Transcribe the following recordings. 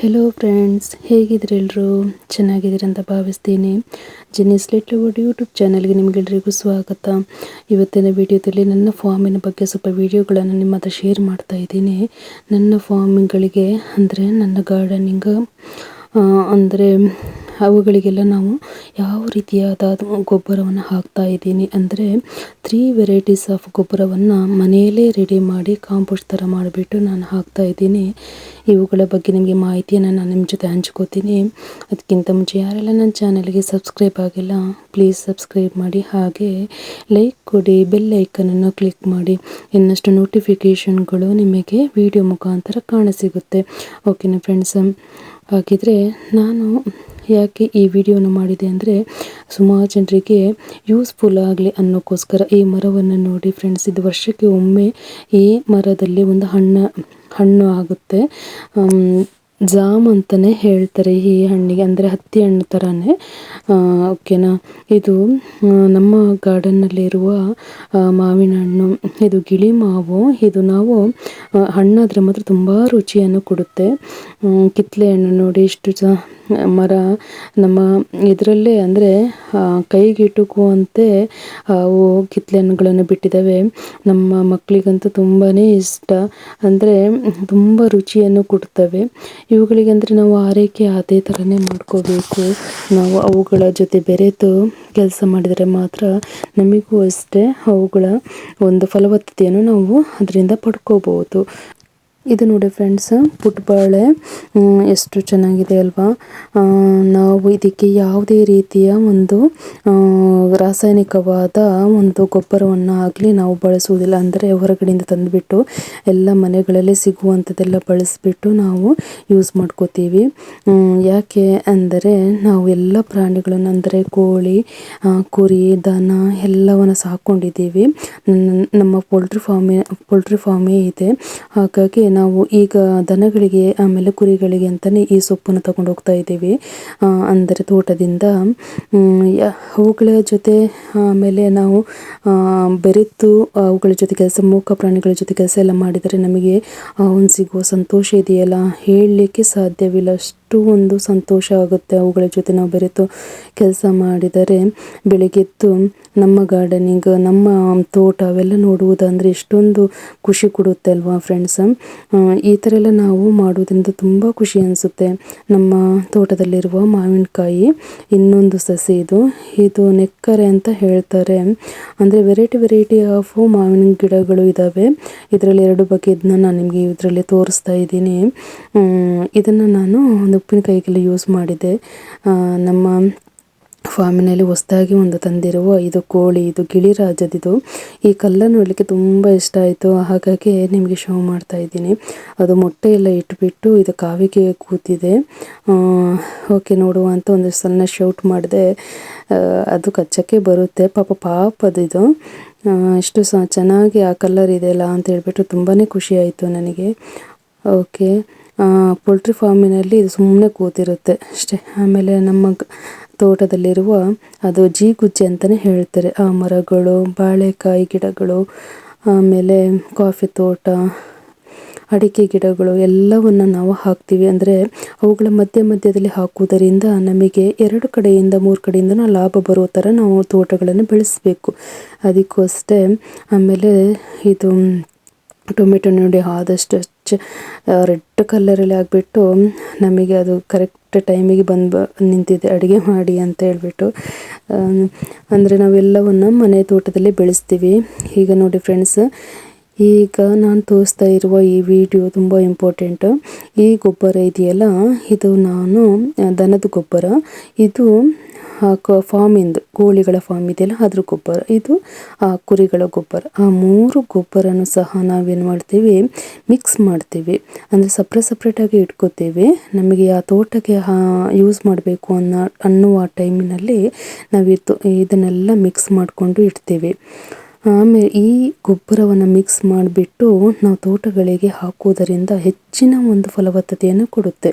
Hello friends ಹೇಗಿದ್ರಿ ಎಲ್ಲರೂ ಚೆನ್ನಾಗಿದ್ದೀರಿ ಅಂತ ಭಾವಿಸ್ತೀನಿ. ಜೆನಿಸ್ ಲಿಟ್ಲ್ ವುಡ್ ಯೂಟ್ಯೂಬ್ ಚಾನಲ್ಗೆ ನಿಮಗೆಲ್ಲರಿಗೂ ಸ್ವಾಗತ. ಇವತ್ತಿನ ವಿಡಿಯೋದಲ್ಲಿ ನನ್ನ ಫಾರ್ಮಿನ ಬಗ್ಗೆ ಸ್ವಲ್ಪ ವಿಡಿಯೋಗಳನ್ನು ನಿಮ್ಮ ಹತ್ರ ಶೇರ್ ಮಾಡ್ತಾ ಇದ್ದೀನಿ. ನನ್ನ ಫಾರ್ಮಿಂಗ್ಗಳಿಗೆ ಅಂದರೆ ನನ್ನ ಗಾರ್ಡನಿಂಗ್ ಅಂದರೆ ಅವುಗಳಿಗೆಲ್ಲ ನಾವು ಯಾವ ರೀತಿಯಾದ ಗೊಬ್ಬರವನ್ನು ಹಾಕ್ತಾ ಇದ್ದೀನಿ ಅಂದರೆ ತ್ರೀ ವೆರೈಟೀಸ್ ಆಫ್ ಗೊಬ್ಬರವನ್ನು ಮನೆಯಲ್ಲೇ ರೆಡಿ ಮಾಡಿ ಕಾಂಪೋಸ್ಟ್ ಥರ ಮಾಡಿಬಿಟ್ಟು ನಾನು ಹಾಕ್ತಾ ಇದ್ದೀನಿ. ಇವುಗಳ ಬಗ್ಗೆ ನಿಮಗೆ ಮಾಹಿತಿಯನ್ನು ನಾನು ನಿಮ್ಮ ಜೊತೆ ಹಂಚ್ಕೋತೀನಿ. ಅದಕ್ಕಿಂತ ಮುಂಚೆ ಯಾರೆಲ್ಲ ನನ್ನ ಚಾನಲ್ಗೆ ಸಬ್ಸ್ಕ್ರೈಬ್ ಆಗಿಲ್ಲ ಪ್ಲೀಸ್ ಸಬ್ಸ್ಕ್ರೈಬ್ ಮಾಡಿ. ಹಾಗೆ ಲೈಕ್ ಕೊಡಿ ಬೆಲ್ ಐಕನನ್ನು ಕ್ಲಿಕ್ ಮಾಡಿ. ಇನ್ನಷ್ಟು ನೋಟಿಫಿಕೇಷನ್ಗಳು ನಿಮಗೆ ವಿಡಿಯೋ ಮುಖಾಂತರ ಕಾಣಸಿಗುತ್ತೆ ಓಕೆನಾ ಫ್ರೆಂಡ್ಸ್ ಹಾಗಿದ್ರೆ ನಾನು ಯಾಕೆ ಈ ವಿಡಿಯೋನ ಮಾಡಿದೆ ಅಂದರೆ ಸುಮಾರು ಜನರಿಗೆ ಯೂಸ್ಫುಲ್ ಆಗಲಿ ಅನ್ನೋಕ್ಕೋಸ್ಕರ ಈ ಮರವನ್ನು ನೋಡಿ ಫ್ರೆಂಡ್ಸ್ ಇದು ವರ್ಷಕ್ಕೆ ಒಮ್ಮೆ ಈ ಮರದಲ್ಲಿ ಒಂದು ಹಣ್ಣು ಹಣ್ಣು ಆಗುತ್ತೆ. ಜಾಮ್ ಅಂತಾನೆ ಹೇಳ್ತಾರೆ ಈ ಹಣ್ಣಿಗೆ, ಅಂದರೆ ಹತ್ತಿ ಹಣ್ಣು ಥರನೇ ಓಕೆನಾ ಇದು ನಮ್ಮ ಗಾರ್ಡನ್ನಲ್ಲಿರುವ ಮಾವಿನ ಹಣ್ಣು, ಇದು ಗಿಳಿ ಮಾವು, ಇದು ನಾವು ಹಣ್ಣಾದರೆ ಮಾತ್ರ ತುಂಬ ರುಚಿಯನ್ನು ಕೊಡುತ್ತೆ. ಕಿತ್ತಲೆ ಹಣ್ಣು ನೋಡಿ ಇಷ್ಟು ಚ ಮರ, ನಮ್ಮ ಇದರಲ್ಲೇ ಅಂದರೆ ಕೈಗೆಟುಕುವಂತೆ ಅವು ಕಿತ್ತಲೆ ಹಣ್ಣುಗಳನ್ನು ಬಿಟ್ಟಿದ್ದಾವೆ. ನಮ್ಮ ಮಕ್ಕಳಿಗಂತೂ ತುಂಬಾ ಇಷ್ಟ. ಅಂದರೆ, ತುಂಬ ರುಚಿಯನ್ನು ಕೊಡ್ತವೆ. ಇವುಗಳಿಗೆ ಅಂದರೆ ನಾವು ಆರೈಕೆ ಅದೇ ಥರನೇ ಮಾಡ್ಕೋಬೇಕು. ನಾವು ಅವುಗಳ ಜೊತೆ ಬೆರೆತು ಕೆಲಸ ಮಾಡಿದರೆ ಮಾತ್ರ ನಮಗೂ ಅಷ್ಟೇ ಅವುಗಳ ಒಂದು ಫಲವತ್ತತೆಯನ್ನು ನಾವು ಅದರಿಂದ ಪಡ್ಕೋಬೋದು ಇದು ನೋಡಿ ಫ್ರೆಂಡ್ಸ್ ಪುಟ್ಬಾಳೆ ಎಷ್ಟು ಚೆನ್ನಾಗಿದೆ ಅಲ್ವಾ? ನಾವು ಇದಕ್ಕೆ ಯಾವುದೇ ರೀತಿಯ ಒಂದು ರಾಸಾಯನಿಕವಾದ ಒಂದು ಗೊಬ್ಬರವನ್ನು ಆಗಲಿ ನಾವು ಬಳಸುವುದಿಲ್ಲ. ಅಂದರೆ ಹೊರಗಡೆಯಿಂದ ತಂದುಬಿಟ್ಟು ಎಲ್ಲ ಮನೆಗಳಲ್ಲಿ ಸಿಗುವಂಥದ್ದೆಲ್ಲ ಬಳಸಿಬಿಟ್ಟು ನಾವು ಯೂಸ್ ಮಾಡ್ಕೋತೀವಿ. ಯಾಕೆ ಅಂದರೆ ನಾವು ಎಲ್ಲ ಪ್ರಾಣಿಗಳನ್ನು, ಅಂದರೆ ಕೋಳಿ ಕುರಿ, ದನ ಎಲ್ಲವನ್ನು ಸಾಕೊಂಡಿದ್ದೀವಿ. ನಮ್ಮ ಪೋಲ್ಟ್ರಿ ಫಾರ್ಮೇ ಪೋಲ್ಟ್ರಿ ಫಾರ್ಮೇ ಇದೆ. ಹಾಗಾಗಿ ನಾವು ಈಗ ದನಗಳಿಗೆ ಆಮೇಲೆ ಕುರಿಗಳಿಗೆ ಅಂತಲೇ ಈ ಸೊಪ್ಪನ್ನು ತಗೊಂಡು ಹೋಗ್ತಾ ಇದ್ದೀವಿ. ಅಂದರೆ ತೋಟದಿಂದ. ಅವುಗಳ ಜೊತೆ ಆಮೇಲೆ ನಾವು ಬೆರೆತು ಅವುಗಳ ಜೊತೆ ಕೆಲಸ, ಮೂಕ ಪ್ರಾಣಿಗಳ ಜೊತೆ ಕೆಲಸ ಎಲ್ಲ ಮಾಡಿದರೆ ನಮಗೆ ಅವನು ಸಿಗುವ ಸಂತೋಷ ಇದೆಯಲ್ಲ? ಹೇಳಲಿಕ್ಕೆ ಸಾಧ್ಯವಿಲ್ಲ. ಒಂದು ಸಂತೋಷ ಆಗುತ್ತೆ ಅವುಗಳ ಜೊತೆ ನಾವು ಬೆರೆತು ಕೆಲಸ ಮಾಡಿದರೆ. ಬೆಳಗ್ಗೆದ್ದು ನಮ್ಮ ಗಾರ್ಡನಿಂಗ್ ನಮ್ಮ ತೋಟ ಅವೆಲ್ಲ ನೋಡುವುದಂದರೆ ಎಷ್ಟೊಂದು ಖುಷಿ ಕೊಡುತ್ತೆ ಅಲ್ವಾ ಫ್ರೆಂಡ್ಸ್ ಈ ಥರ ಎಲ್ಲ ನಾವು ಮಾಡೋದ್ರಿಂದ ತುಂಬ ಖುಷಿ ಅನಿಸುತ್ತೆ. ನಮ್ಮ ತೋಟದಲ್ಲಿರುವ ಮಾವಿನಕಾಯಿ, ಇನ್ನೊಂದು ಸಸಿ ಇದು. ಇದು ನೆಕ್ಕರೆ ಅಂತ ಹೇಳ್ತಾರೆ. ಅಂದರೆ ವೆರೈಟಿ ವೆರೈಟಿ ಆಫ್ ಮಾವಿನ ಗಿಡಗಳು ಇದ್ದಾವೆ ಇದರಲ್ಲಿ ಎರಡು ಬಗೆಯದನ್ನ ನಾನು ನಿಮಗೆ ಇದರಲ್ಲಿ ತೋರಿಸ್ತಾ ಇದ್ದೀನಿ. ಇದನ್ನು ನಾನು ಒಂದು ಉಪ್ಪಿನಕಾಯಿಗೆಲ್ಲ ಯೂಸ್ ಮಾಡಿದೆ. ನಮ್ಮ ಫಾರ್ಮಿನಲ್ಲಿ ಹೊಸದಾಗಿ ಒಂದು ತಂದಿರುವ ಇದು ಕೋಳಿ, ಇದು ಗಿಳಿರಾಜದಿದು ಈ ಕಲ್ಲರ್ ನೋಡಲಿಕ್ಕೆ ತುಂಬ ಇಷ್ಟ ಆಯಿತು. ಹಾಗಾಗಿ ನಿಮಗೆ ಶೋ ಮಾಡ್ತಾ ಇದ್ದೀನಿ. ಅದು ಮೊಟ್ಟೆ ಎಲ್ಲ ಇಟ್ಬಿಟ್ಟು ಇದು ಕಾವಿಗೆ ಕೂತಿದೆ. ಓಕೆ, ನೋಡುವ ಅಂತ ಒಂದು ಸಣ್ಣ ಶೌಟ್ ಮಾಡಿದೆ. ಅದು ಕಚ್ಚಕ್ಕೆ ಬರುತ್ತೆ. ಪಾಪ ಪಾಪದಿದು. ಇಷ್ಟು ಸಹ ಚೆನ್ನಾಗಿ ಆ ಕಲ್ಲರ್ ಇದೆಯಲ್ಲ ಅಂತ ಹೇಳಿಬಿಟ್ಟು ತುಂಬಾ ಖುಷಿ ಆಯಿತು ನನಗೆ. ಓಕೆ. ಪೋಲ್ಟ್ರಿ ಫಾರ್ಮಿನಲ್ಲಿ ಇದು ಸುಮ್ಮನೆ ಕೂತಿರುತ್ತೆ ಅಷ್ಟೇ. ಆಮೇಲೆ ನಮ್ಮ ತೋಟದಲ್ಲಿರುವ ಅದು ಜೀಗುಜ್ಜೆ ಅಂತಲೇ ಹೇಳ್ತಾರೆ. ಆ ಮರಗಳು, ಬಾಳೆಕಾಯಿ ಗಿಡಗಳು, ಆಮೇಲೆ ಕಾಫಿ ತೋಟ, ಅಡಿಕೆ ಗಿಡಗಳು ಎಲ್ಲವನ್ನು ನಾವು ಹಾಕ್ತೀವಿ. ಅಂದರೆ ಅವುಗಳ ಮಧ್ಯ ಮಧ್ಯದಲ್ಲಿ ಹಾಕುವುದರಿಂದ ನಮಗೆ ಎರಡು ಕಡೆಯಿಂದ ಮೂರು ಕಡೆಯಿಂದ ಲಾಭ ಬರೋ ಥರ ನಾವು ತೋಟಗಳನ್ನು ಬೆಳೆಸಬೇಕು. ಅದಕ್ಕೋಸ್ಕರ ಆಮೇಲೆ ಇದು ಟೊಮೆಟೊ ನೋಡಿ ಆದಷ್ಟು ರೆಡ್ ಕಲರಲ್ಲಿ ಆಗಿಬಿಟ್ಟು ನಮಗೆ ಅದು ಕರೆಕ್ಟ್ ಟೈಮಿಗೆ ಬಂದು ನಿಂತಿದೆ, ಅಡುಗೆ ಮಾಡಿ ಅಂತ ಹೇಳ್ಬಿಟ್ಟು ಅಂದರೆ ನಾವೆಲ್ಲವನ್ನು ಮನೆ ತೋಟದಲ್ಲಿ ಬೆಳೆಸ್ತೀವಿ. ಈಗ ನೋಡಿ ಫ್ರೆಂಡ್ಸ್, ಈಗ ನಾನು ತೋರಿಸ್ತಾ ಇರುವ ಈ ವಿಡಿಯೋ ತುಂಬ ಇಂಪಾರ್ಟೆಂಟ್. ಈ ಗೊಬ್ಬರ ಇದೆಯಲ್ಲ, ಇದು ನಾನು ದನದ ಗೊಬ್ಬರ. ಇದು ಫಾರ್ಮಿಂದು ಕೋಳಿಗಳ ಫಾರ್ಮ್ ಇದೆಯಲ್ಲ ಅದ್ರ ಗೊಬ್ಬರ. ಇದು, ಆ, ಕುರಿಗಳ ಗೊಬ್ಬರ. ಆ ಮೂರು ಗೊಬ್ಬರನು ಸಹ ನಾವೇನು ಮಾಡ್ತೀವಿ? ಮಿಕ್ಸ್ ಮಾಡ್ತೀವಿ. ಅಂದರೆ ಸಪ್ರೇಟ್ ಸಪ್ರೇಟಾಗಿ ಇಟ್ಕೋತೀವಿ. ನಮಗೆ ಆ ತೋಟಕ್ಕೆ ಯೂಸ್ ಮಾಡಬೇಕು ಅನ್ನೋ, ಅನ್ನುವ ಟೈಮಿನಲ್ಲಿ ನಾವು ಇದು ಇದನ್ನೆಲ್ಲ ಮಿಕ್ಸ್ ಮಾಡಿಕೊಂಡು ಇಡ್ತೀವಿ. ಆಮೇಲೆ ಈ ಗೊಬ್ಬರವನ್ನು ಮಿಕ್ಸ್ ಮಾಡಿಬಿಟ್ಟು ನಾವು ತೋಟಗಳಿಗೆ ಹಾಕುವುದರಿಂದ ಹೆಚ್ಚಿನ ಒಂದು ಫಲವತ್ತತೆಯನ್ನು ಕೊಡುತ್ತೆ.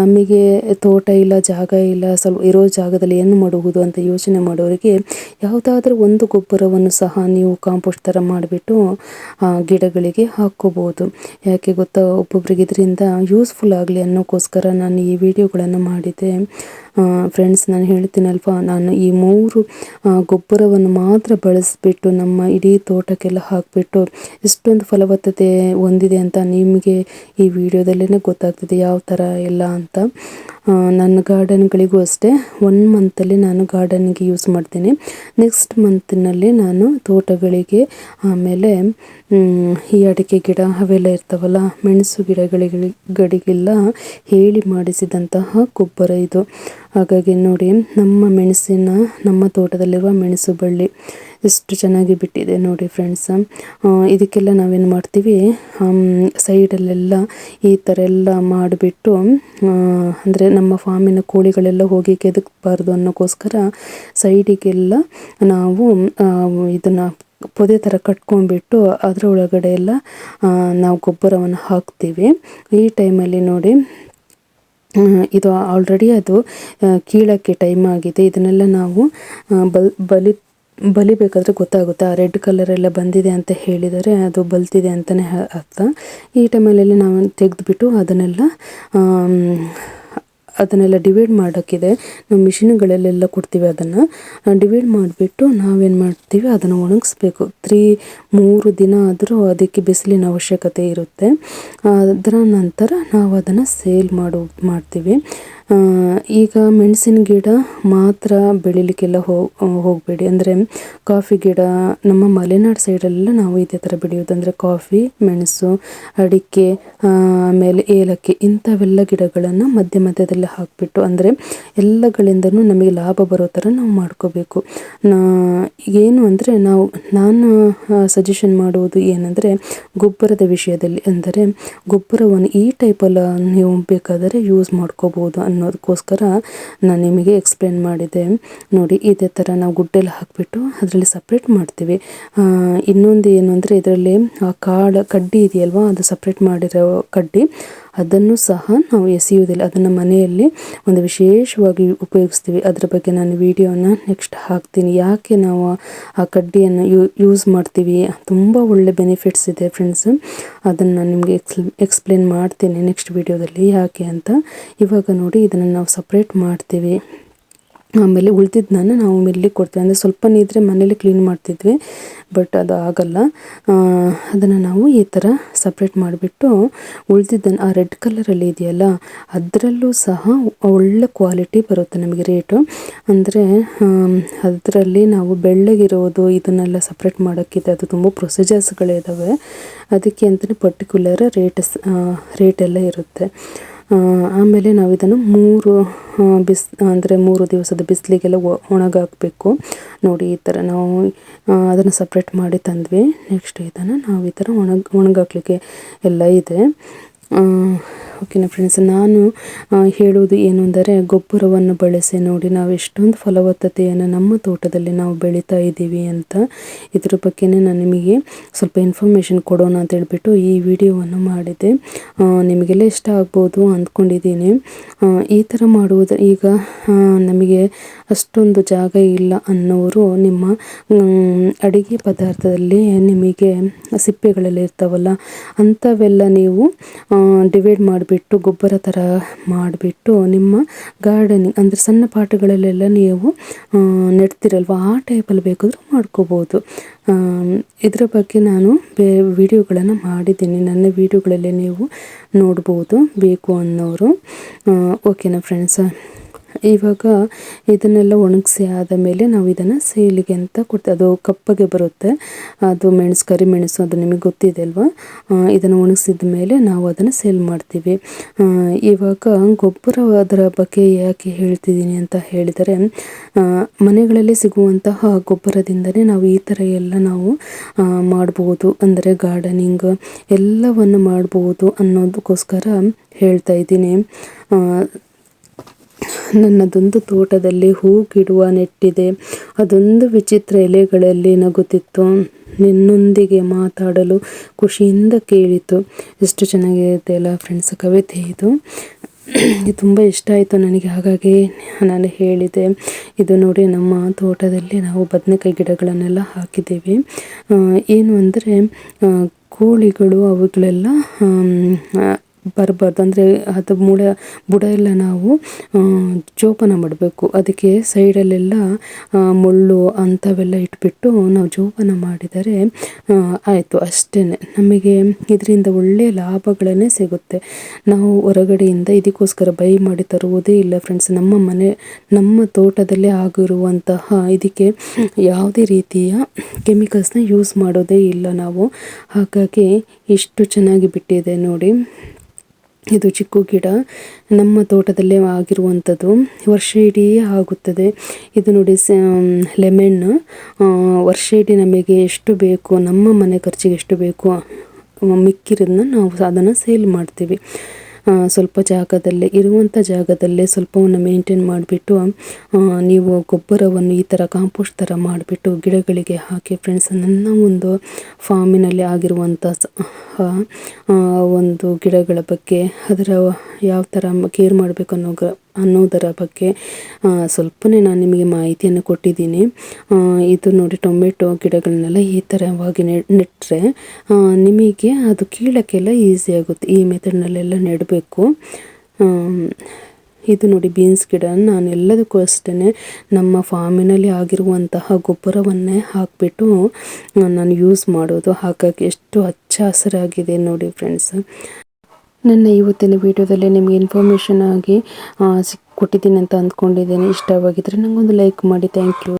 ನಮಗೆ ತೋಟ ಇಲ್ಲ, ಜಾಗ ಇಲ್ಲ, ಸ್ವಲ್ಪ ಇರೋ ಜಾಗದಲ್ಲಿ ಏನು ಮಾಡುವುದು ಅಂತ ಯೋಚನೆ ಮಾಡೋರಿಗೆ ಯಾವುದಾದ್ರೂ ಒಂದು ಗೊಬ್ಬರವನ್ನು ಸಹ ನೀವು ಕಾಂಪೋಸ್ಟ್ ಥರ ಮಾಡಿಬಿಟ್ಟು ಗಿಡಗಳಿಗೆ ಹಾಕ್ಕೋಬೋದು ಯಾಕೆ ಗೊತ್ತಾ? ಒಬ್ಬೊಬ್ರಿಗೆ ಇದರಿಂದ ಯೂಸ್ಫುಲ್ ಆಗಲಿ ಅನ್ನೋಕ್ಕೋಸ್ಕರ ನಾನು ಈ ವಿಡಿಯೋಗಳನ್ನು ಮಾಡಿದ್ದೆ. ಫ್ರೆಂಡ್ಸ್ ನಾನು ಹೇಳ್ತೀನಲ್ವ, ನಾನು ಈ ಮೂರು ಗೊಬ್ಬರವನ್ನು ಮಾತ್ರ ಬಳಸಿಬಿಟ್ಟು ನಮ್ಮ ಇಡೀ ತೋಟಕ್ಕೆಲ್ಲ ಹಾಕಿಬಿಟ್ಟು ಎಷ್ಟೊಂದು ಫಲವತ್ತತೆ ಹೊಂದಿದೆ ಅಂತ ನಿಮಗೆ ಈ ವಿಡಿಯೋದಲ್ಲೇ ಗೊತ್ತಾಗ್ತದೆ, ಯಾವ ಥರ ಎಲ್ಲ ಅಂತ. ನನ್ನ ಗಾರ್ಡನ್ಗಳಿಗೂ ಅಷ್ಟೇ. ಒನ್ ಮಂತಲ್ಲಿ ನಾನು ಗಾರ್ಡನ್ಗೆ ಯೂಸ್ ಮಾಡ್ತೀನಿ. ನೆಕ್ಸ್ಟ್ ಮಂತ್ನಲ್ಲಿ ನಾನು ತೋಟಗಳಿಗೆ, ಆಮೇಲೆ ಈ ಅಡಿಕೆ ಗಿಡ ಅವೆಲ್ಲ ಇರ್ತಾವಲ್ಲ, ಮೆಣಸು ಗಿಡಗಳಿಗೆ, ಗಡಿಗೆಲ್ಲ ಹೇಳಿ ಮಾಡಿಸಿದಂತಹ ಗೊಬ್ಬರ ಇದು. ಹಾಗಾಗಿ ನೋಡಿ, ನಮ್ಮ ಮೆಣಸಿನ, ನಮ್ಮ ತೋಟದಲ್ಲಿರುವ ಮೆಣಸು ಬಳ್ಳಿ. ಎಷ್ಟು ಚೆನ್ನಾಗಿ ಬಿಟ್ಟಿದೆ ನೋಡಿ ಫ್ರೆಂಡ್ಸ್ ಇದಕ್ಕೆಲ್ಲ ನಾವೇನು ಮಾಡ್ತೀವಿ ಸೈಡಲ್ಲೆಲ್ಲ ಈ ಥರ ಎಲ್ಲ ಮಾಡಿಬಿಟ್ಟು ಅಂದರೆ ನಮ್ಮ ಫಾರ್ಮಿನ ಕೋಳಿಗಳೆಲ್ಲ ಹೋಗಿ ಕೆದಕ್ಬಾರ್ದು ಅನ್ನೋಕ್ಕೋಸ್ಕರ ಸೈಡಿಗೆಲ್ಲ ನಾವು ಇದನ್ನು ಪೊದೆ ಥರ ಕಟ್ಕೊಂಡ್ಬಿಟ್ಟು ಅದರ ಒಳಗಡೆ ಎಲ್ಲ ನಾವು ಗೊಬ್ಬರವನ್ನು ಹಾಕ್ತೀವಿ. ಈ ಟೈಮಲ್ಲಿ ನೋಡಿ ಇದು ಆಲ್ರೆಡಿ ಅದು ಕೀಳಕ್ಕೆ ಟೈಮ್ ಆಗಿದೆ. ಇದನ್ನೆಲ್ಲ ನಾವು ಬಲ್, ಬಲಿ ಬಲಿಬೇಕಾದ್ರೆ ಗೊತ್ತಾಗುತ್ತೆ. ಆ ರೆಡ್ ಕಲರ್ ಎಲ್ಲ ಬಂದಿದೆ ಅಂತ ಹೇಳಿದರೆ ಅದು ಬಲ್ತಿದೆ ಅಂತಲೇ ಅರ್ಥ. ಈ ಟೈಮಲ್ಲೆಲ್ಲ ನಾವು ತೆಗೆದುಬಿಟ್ಟು ಅದನ್ನೆಲ್ಲ ಅದನ್ನೆಲ್ಲ ಡಿವೈಡ್ ಮಾಡೋಕ್ಕಿದೆ. ನಾವು ಮಿಷಿನ್ಗಳಲ್ಲೆಲ್ಲ ಕೊಡ್ತೀವಿ ಅದನ್ನು. ಡಿವೈಡ್ ಮಾಡಿಬಿಟ್ಟು ನಾವೇನು ಮಾಡ್ತೀವಿ, ಅದನ್ನು ಒಣಗಿಸ್ಬೇಕು. ತ್ರೀ, ಮೂರು ದಿನ ಆದರೂ ಅದಕ್ಕೆ ಬಿಸಿಲಿನ ಅವಶ್ಯಕತೆ ಇರುತ್ತೆ. ಅದರ ನಂತರ ನಾವು ಅದನ್ನು ಸೇಲ್ ಮಾಡು, ಮಾಡ್ತೀವಿ. ಈಗ ಮೆಣಸಿನ ಗಿಡ ಮಾತ್ರ ಬೆಳಿಲಿಕ್ಕೆಲ್ಲ ಹೋಗಬೇಡಿ. ಅಂದರೆ ಕಾಫಿ ಗಿಡ ನಮ್ಮ ಮಲೆನಾಡು ಸೈಡಲ್ಲೆಲ್ಲ ನಾವು ಇದೇ ಥರ ಬೆಳೆಯೋದು. ಅಂದರೆ ಕಾಫಿ, ಮೆಣಸು, ಅಡಿಕೆ ಆಮೇಲೆ ಏಲಕ್ಕಿ ಇಂಥವೆಲ್ಲ ಗಿಡಗಳನ್ನು ಮಧ್ಯ ಮಧ್ಯದಲ್ಲಿ ಹಾಕಿಬಿಟ್ಟು ಅಂದರೆ ಎಲ್ಲಗಳಿಂದನೂ ನಮಗೆ ಲಾಭ ಬರೋ ಥರ ನಾವು ಮಾಡ್ಕೋಬೇಕು. ಏನು ಅಂದರೆ ನಾವು, ನಾನು ಸಜೆಷನ್ ಮಾಡುವುದು ಏನಂದರೆ ಗೊಬ್ಬರದ ವಿಷಯದಲ್ಲಿ. ಅಂದರೆ ಗೊಬ್ಬರವನ್ನು ಈ ಟೈಪಲ್ಲಿ ನೀವು ಬೇಕಾದರೆ ಯೂಸ್ ಮಾಡ್ಕೋಬೋದು ಅನ್ನೋದಕ್ಕೋಸ್ಕರ ನಾನು ನಿಮಗೆ ಎಕ್ಸ್ಪ್ಲೇನ್ ಮಾಡಿದೆ. ನೋಡಿ, ಇದೇ ಥರ ನಾವು ಗುಡ್ಡೆಲ್ಲ ಹಾಕಿಬಿಟ್ಟು ಅದರಲ್ಲಿ ಸಪ್ರೇಟ್ ಮಾಡ್ತೀವಿ. ಇನ್ನೊಂದು ಏನು ಅಂದರೆ ಇದರಲ್ಲಿ ಆ ಕಾಳು ಕಡ್ಡಿ ಇದೆಯಲ್ವಾ, ಅದು ಸಪ್ರೇಟ್ ಮಾಡಿರೋ ಕಡ್ಡಿ. ಅದನ್ನು ಸಹ ನಾವು ಎಸೆಯುವುದಿಲ್ಲ. ಅದನ್ನು ಮನೆಯಲ್ಲಿ ಒಂದು ವಿಶೇಷವಾಗಿ ಉಪಯೋಗಿಸ್ತೀವಿ. ಅದರ ಬಗ್ಗೆ ನಾನು ವಿಡಿಯೋನ ನೆಕ್ಸ್ಟ್ ಹಾಕ್ತೀನಿ. ಯಾಕೆ ನಾವು ಆ ಕಡ್ಡಿಯನ್ನು ಯೂಸ್ ಮಾಡ್ತೀವಿ? ತುಂಬ ಒಳ್ಳೆ ಬೆನಿಫಿಟ್ಸ್ ಇದೆ ಫ್ರೆಂಡ್ಸ್ ಅದನ್ನು ನಾನು ನಿಮಗೆ ಎಕ್ಸ್ ಎಕ್ಸ್ಪ್ಲೇನ್ ಮಾಡ್ತೀನಿ ನೆಕ್ಸ್ಟ್ ವಿಡಿಯೋದಲ್ಲಿ ಯಾಕೆ ಅಂತ. ಇವಾಗ ನೋಡಿ, ಇದನ್ನು ನಾವು ಸಪ್ರೇಟ್ ಮಾಡ್ತೀವಿ. ಆಮೇಲೆ ಉಳಿದಿದ್ದನ್ನ ನಾವು ಮಿಲ್ಲಿಗೆ ಕೊಡ್ತೀವಿ. ಅಂದರೆ ಸ್ವಲ್ಪ ಇದ್ದರೆ ಮನೇಲಿ ಕ್ಲೀನ್ ಮಾಡ್ತಿದ್ವಿ ಬಟ್ ಅದು ಆಗಲ್ಲ. ಅದನ್ನು ನಾವು ಈ ಥರ ಸಪ್ರೇಟ್ ಮಾಡಿಬಿಟ್ಟು ಉಳಿದಿದ್ದನ್ನು, ಆ ರೆಡ್ ಕಲರಲ್ಲಿ ಇದೆಯಲ್ಲ, ಅದರಲ್ಲೂ ಸಹ ಒಳ್ಳೆ ಕ್ವಾಲಿಟಿ ಬರುತ್ತೆ ನಮಗೆ ರೇಟು ಅಂದರೆ ಅದರಲ್ಲಿ ನಾವು ಬೆಳ್ಳಗಿರೋದು, ಇದನ್ನೆಲ್ಲ ಸಪ್ರೇಟ್ ಮಾಡೋಕ್ಕಿದೆ ಅದು ತುಂಬ ಪ್ರೊಸೀಜರ್ಸ್ಗಳಿದ್ದಾವೆ ಅದಕ್ಕೆ ಅಂತಲೇ ಪರ್ಟಿಕ್ಯುಲರ್ ರೇಟ್ ರೇಟೆಲ್ಲ ಇರುತ್ತೆ. ಆಮೇಲೆ ನಾವು ಇದನ್ನು ಮೂರು ಬಿಸ್, ಅಂದರೆ ಮೂರು ದಿವಸದ ಬಿಸಿಲಿಗೆಲ್ಲ ಒಣಗಾಕಬೇಕು. ನೋಡಿ, ಈ ಥರ ನಾವು ಅದನ್ನು ಸಪ್ರೇಟ್ ಮಾಡಿ ತಂದ್ವಿ. ನೆಕ್ಸ್ಟ್ ಇದನ್ನು ನಾವು ಈ ಥರ ಒಣಗ, ಒಣಗಾಕಲಿಕ್ಕೆ ಎಲ್ಲ ಇದೆ. ಓಕೆನಾ ಫ್ರೆಂಡ್ಸ್ ನಾನು ಹೇಳುವುದು ಏನು ಅಂದರೆ ಗೊಬ್ಬರವನ್ನು ಬಳಸಿ ನೋಡಿ ನಾವು ಎಷ್ಟೊಂದು ಫಲವತ್ತತೆಯನ್ನು ನಮ್ಮ ತೋಟದಲ್ಲಿ ನಾವು ಬೆಳೀತಾ ಇದ್ದೀವಿ ಅಂತ. ಇದ್ರ ಬಗ್ಗೆನೇ ನಾನು ನಿಮಗೆ ಸ್ವಲ್ಪ ಇನ್ಫಾರ್ಮೇಷನ್ ಕೊಡೋಣ ಅಂತ ಹೇಳ್ಬಿಟ್ಟು ಈ ವಿಡಿಯೋವನ್ನು ಮಾಡಿದೆ. ನಿಮಗೆಲ್ಲ ಇಷ್ಟ ಆಗ್ಬೋದು ಅಂದ್ಕೊಂಡಿದ್ದೀನಿ. ಈ ಥರ ಮಾಡುವುದು ಈಗ ನಮಗೆ ಅಷ್ಟೊಂದು ಜಾಗ ಇಲ್ಲ ಅನ್ನೋರು ನಿಮ್ಮ ಅಡಿಗೆ ಪದಾರ್ಥದಲ್ಲಿ ನಿಮಗೆ ಸಿಪ್ಪೆಗಳೆಲ್ಲ ಇರ್ತಾವಲ್ಲ ಅಂಥವೆಲ್ಲ ನೀವು ಡಿವೈಡ್ ಮಾಡಿಬಿಟ್ಟು ಗೊಬ್ಬರ ಥರ ಮಾಡಿಬಿಟ್ಟು ನಿಮ್ಮ ಗಾರ್ಡನಿಂಗ್ ಅಂದರೆ ಸಣ್ಣ ಪಾಟುಗಳಲ್ಲೆಲ್ಲ ನೀವು ನೆಡ್ತಿರಲ್ವ? ಆ ಟೈಪಲ್ಲಿ ಬೇಕಾದರೂ ಮಾಡ್ಕೋಬೋದು. ಇದರ ಬಗ್ಗೆ ನಾನು ಬೇ ವಿಡಿಯೋಗಳನ್ನು ಮಾಡಿದ್ದೀನಿ. ನನ್ನ ವಿಡಿಯೋಗಳಲ್ಲಿ ನೀವು ನೋಡ್ಬೋದು ಬೇಕು ಅನ್ನೋರು. ಓಕೆನಾ ಫ್ರೆಂಡ್ಸ ಇವಾಗ ಇದನ್ನೆಲ್ಲ ಒಣಗಿಸಿ ಆದ ಮೇಲೆ ನಾವು ಇದನ್ನು ಸೇಲಿಗೆ ಅಂತ ಕೊಡ್ತೀವಿ ಅದು ಕಪ್ಪಗೆ ಬರುತ್ತೆ. ಅದು ಮೆಣಸು ಕರಿಮೆಣಸು ಅದು ನಿಮಗೆ ಗೊತ್ತಿದೆ ಅಲ್ವಾ ಇದನ್ನು ಒಣಗಿಸಿದ ಮೇಲೆ ನಾವು ಅದನ್ನು ಸೇಲ್ ಮಾಡ್ತೀವಿ. ಇವಾಗ ಗೊಬ್ಬರ ಅದರ ಬಗ್ಗೆ ಯಾಕೆ ಹೇಳ್ತಿದ್ದೀನಿ ಅಂತ ಹೇಳಿದರೆ ಮನೆಗಳಲ್ಲಿ ಸಿಗುವಂತಹ ಗೊಬ್ಬರದಿಂದಲೇ ನಾವು ಈ ಥರ ಎಲ್ಲ ನಾವು ಮಾಡ್ಬೋದು. ಅಂದರೆ ಗಾರ್ಡನಿಂಗ್ ಎಲ್ಲವನ್ನು ಮಾಡ್ಬೋದು ಅನ್ನೋದಕ್ಕೋಸ್ಕರ ಹೇಳ್ತಾ ಇದ್ದೀನಿ. ನನ್ನದೊಂದು ತೋಟದಲ್ಲಿ ಹೂ ಗಿಡುವ ನೆಟ್ಟಿದೆ. ಅದೊಂದು ವಿಚಿತ್ರ ಎಲೆಗಳಲ್ಲಿ ನಗುತ್ತಿತ್ತು. ನಿನ್ನೊಂದಿಗೆ ಮಾತಾಡಲು ಖುಷಿಯಿಂದ ಕೇಳಿತು. ಎಷ್ಟು ಚೆನ್ನಾಗಿರುತ್ತೆ ಅಲ್ಲ ಫ್ರೆಂಡ್ಸ್ ಕವಿತೆ ಇದು. ಇದು ತುಂಬ ಇಷ್ಟ ಆಯಿತು ನನಗೆ. ಹಾಗಾಗಿ ನಾನು ಹೇಳಿದೆ, ಇದು ನೋಡಿ ನಮ್ಮ ತೋಟದಲ್ಲಿ ನಾವು ಬದನೆಕಾಯಿ ಗಿಡಗಳನ್ನೆಲ್ಲ ಹಾಕಿದ್ದೀವಿ. ಏನು ಅಂದರೆ ಕೋಳಿಗಳು ಅವುಗಳೆಲ್ಲ ಬರಬಾರ್ದು. ಅಂದರೆ ಅದು ಮುಡ ಬುಡ ಎಲ್ಲ ನಾವು ಜೋಪಾನ ಮಾಡಬೇಕು. ಅದಕ್ಕೆ ಸೈಡಲ್ಲೆಲ್ಲ ಮುಳ್ಳು ಅಂಥವೆಲ್ಲ ಇಟ್ಬಿಟ್ಟು ನಾವು ಜೋಪಾನ ಮಾಡಿದರೆ ಆಯಿತು ಅಷ್ಟೇ ನಮಗೆ ಇದರಿಂದ ಒಳ್ಳೆಯ ಲಾಭಗಳನ್ನೇ ಸಿಗುತ್ತೆ. ನಾವು ಹೊರಗಡೆಯಿಂದ ಇದಕ್ಕೋಸ್ಕರ ಬೈ ಮಾಡಿ ತರುವುದೇ ಇಲ್ಲ ಫ್ರೆಂಡ್ಸ್ ನಮ್ಮ ಮನೆ, ನಮ್ಮ ತೋಟದಲ್ಲೇ ಆಗಿರುವಂತಹ ಇದಕ್ಕೆ ಯಾವುದೇ ರೀತಿಯ ಕೆಮಿಕಲ್ಸ್ನ ಯೂಸ್ ಮಾಡೋದೇ ಇಲ್ಲ ನಾವು. ಹಾಗಾಗಿ ಇಷ್ಟು ಚೆನ್ನಾಗಿ ಬಿಟ್ಟಿದೆ ನೋಡಿ. ಇದು ಚಿಕ್ಕು ಗಿಡ ನಮ್ಮ ತೋಟದಲ್ಲೇ ಆಗಿರುವಂಥದ್ದು. ವರ್ಷ ಇಡೀ ಆಗುತ್ತದೆ. ಇದು ನೋಡಿ ಲೆಮನ್ ವರ್ಷ ಇಡೀ ನಮಗೆ ಎಷ್ಟು ಬೇಕು, ನಮ್ಮ ಮನೆ ಖರ್ಚಿಗೆ ಎಷ್ಟು ಬೇಕು, ಮಿಕ್ಕಿರೋದನ್ನ ನಾವು ಅದನ್ನು ಸೇಲ್ ಮಾಡ್ತೀವಿ. ಸ್ವಲ್ಪ ಜಾಗದಲ್ಲೇ ಇರುವಂಥ ಜಾಗದಲ್ಲೇ ಸ್ವಲ್ಪವನ್ನು ಮೇಂಟೈನ್ ಮಾಡಿಬಿಟ್ಟು ನೀವು ಗೊಬ್ಬರವನ್ನು ಈ ಥರ ಕಾಂಪೋಸ್ಟ್ ಥರ ಮಾಡಿಬಿಟ್ಟು ಗಿಡಗಳಿಗೆ ಹಾಕಿ ಫ್ರೆಂಡ್ಸ್ ನನ್ನ ಒಂದು ಫಾರ್ಮಿನಲ್ಲಿ ಆಗಿರುವಂಥ ಒಂದು ಗಿಡಗಳ ಬಗ್ಗೆ ಅದರ ಯಾವ ಥರ ಕೇರ್ ಮಾಡಬೇಕು ಅನ್ನೋ ಅನ್ನೋದರ ಬಗ್ಗೆ ಸ್ವಲ್ಪನೇ ನಾನು ನಿಮಗೆ ಮಾಹಿತಿಯನ್ನು ಕೊಟ್ಟಿದ್ದೀನಿ. ಇದು ನೋಡಿ ಟೊಮೆಟೊ ಗಿಡಗಳನ್ನೆಲ್ಲ ಈ ಥರವಾಗಿ ನೆಟ್ಟರೆ ನಿಮಗೆ ಅದು ಕೀಳಕ್ಕೆಲ್ಲ ಈಸಿ ಆಗುತ್ತೆ, ಈ ಮೆಥಡ್ನಲ್ಲೆಲ್ಲ ನೆಡಬೇಕು. ಇದು ನೋಡಿ ಬೀನ್ಸ್ ಗಿಡ ನಾನು ಎಲ್ಲದಕ್ಕೂ ಅಷ್ಟೇ ನಮ್ಮ ಫಾರ್ಮಿನಲ್ಲಿ ಆಗಿರುವಂತಹ ಗೊಬ್ಬರವನ್ನೇ ಹಾಕಿಬಿಟ್ಟು ನಾನು ಯೂಸ್ ಮಾಡೋದು, ಹಾಗಾಗಿ ಎಷ್ಟು ಹಚ್ಚ ಹಸಿರಾಗಿದೆ ನೋಡಿ ಫ್ರೆಂಡ್ಸ್. ನನ್ನ ಇವತ್ತಿನ ವಿಡಿಯೋದಲ್ಲಿ ನಿಮಗೆ ಇನ್ಫಾರ್ಮೇಷನ್ ಆಗಿ ಸಿಕ್ ಕೊಟ್ಟಿದ್ದೀನಿ ಅಂತ ಅಂದ್ಕೊಂಡಿದ್ದೇನೆ. ಇಷ್ಟವಾಗಿದ್ದರೆ ನನಗೊಂದು ಲೈಕ್ ಮಾಡಿ. Thank you